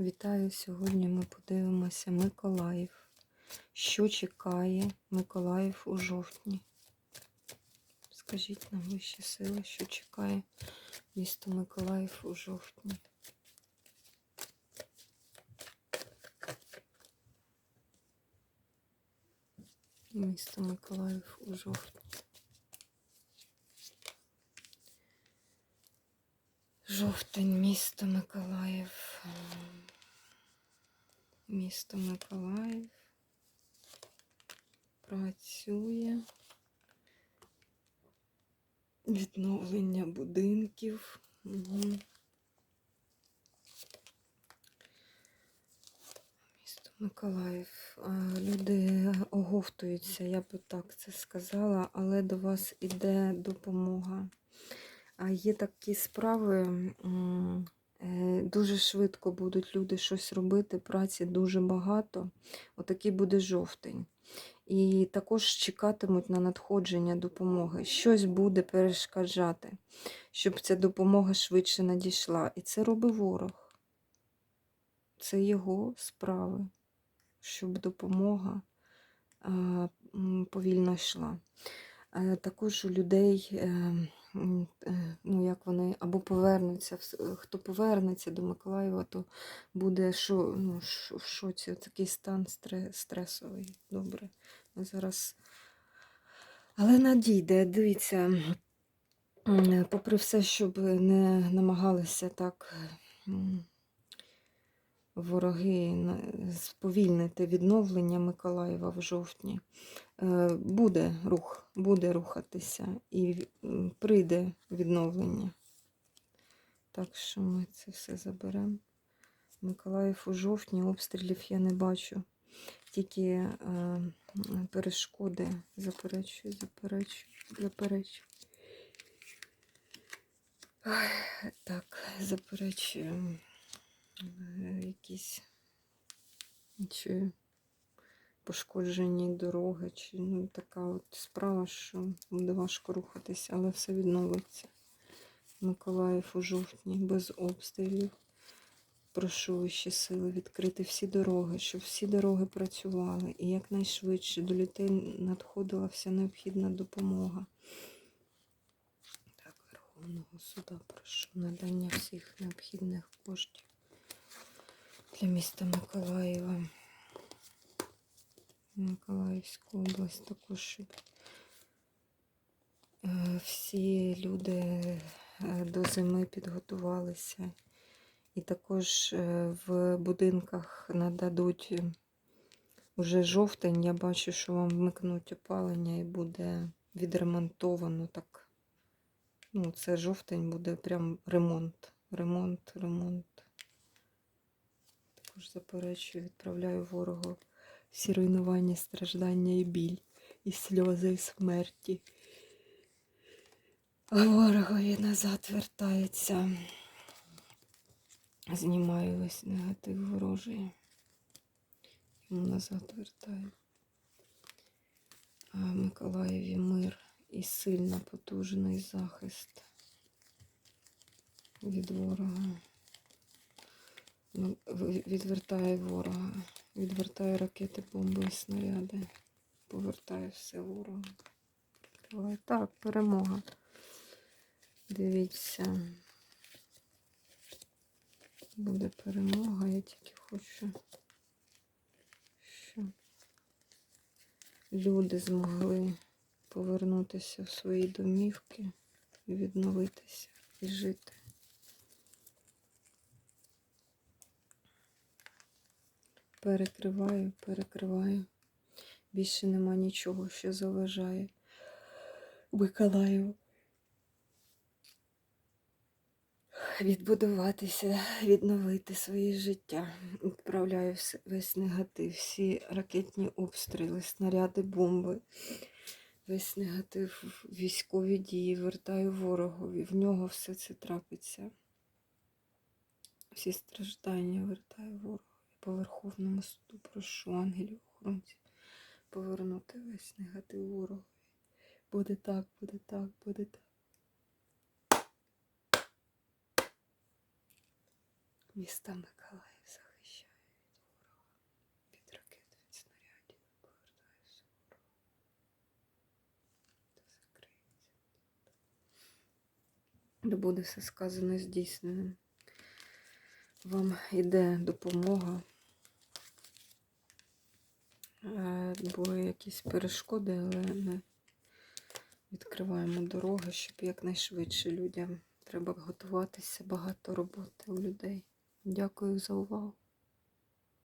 Вітаю! Сьогодні ми подивимося Миколаїв. Що чекає Миколаїв у жовтні? Скажіть нам вищі сили, що чекає місто Миколаїв у жовтні. Місто Миколаїв у жовтні. Жовтень, місто Миколаїв. Місто Миколаїв працює. Відновлення будинків. Угу. Місто Миколаїв. Люди оговтуються, я би так це сказала, але до вас іде допомога. Є такі справи, е, дуже швидко будуть люди щось робити, праці дуже багато. Отакий буде жовтень. І також чекатимуть на надходження допомоги. Щось буде перешкоджати, щоб ця допомога швидше надійшла. І це робить ворог. Це його справи, щоб допомога повільно йшла. Е, Також у людей, е, е, ну як вони або повернуться, хто повернеться до Миколаєва, то буде шо, ну, ш- в шоці, такий стан стресовий. Добре. Зараз. Але надійде, дивіться, попри все, щоб не намагалися так вороги сповільнити відновлення Миколаєва в жовтні. Е, Буде рух, буде рухатися і прийде відновлення. Так що ми це все заберемо. Миколаїв у жовтні обстрілів я не бачу. Тільки е, перешкоди заперечую, заперечую, заперечую. Так, заперечую. Якісь чую пошкоджені дороги, чи ну, така от справа, що буде важко рухатися, але все відновиться. Миколаїв у жовтні без обстрілів. Прошу вищі сили відкрити всі дороги, щоб всі дороги працювали і якнайшвидше до людей надходила вся необхідна допомога. Так, Верховного суда прошу надання всіх необхідних коштів для міста Миколаєва. Миколаївську область також, щоб е, всі люди е, до зими підготувалися. І також е, в будинках нададуть е, уже жовтень. Я бачу, що вам вмикнуть опалення і буде відремонтовано так. Ну, це жовтень буде прям ремонт. Ремонт, ремонт. Також заперечую, відправляю ворогу всі руйнування, страждання і біль, і сльози, і смерті. А Ворогові назад вертається. Знімаю весь негатив ворожий. Йому назад вертаю. А Миколаєві мир і сильно потужний захист від ворога. Відвертає ворога. Відвертає ракети, бомби і снаряди. Повертає все ворога. Так, перемога. Дивіться. Буде перемога, я тільки хочу, щоб люди змогли повернутися в свої домівки, відновитися і жити. Перекриваю, перекриваю. Більше нема нічого, що заважає Миколаєву. Відбудуватися, відновити своє життя. Відправляю весь негатив, всі ракетні обстріли, снаряди, бомби, весь негатив, військові дії, вертаю ворогові. В нього все це трапиться. Всі страждання вертаю ворогові по Верховному суду прошу ангелів охоронців повернути весь негатив ворогові. Буде так, буде так, буде так. Міста Миколаїв захищає від ворога. Від ракет, від снарядів повертає суворо. Закриється. Де буде все сказано здійсненим. Вам йде допомога Е, Були якісь перешкоди, але ми відкриваємо дороги, щоб якнайшвидше людям треба готуватися, багато роботи у людей. Дякую за увагу.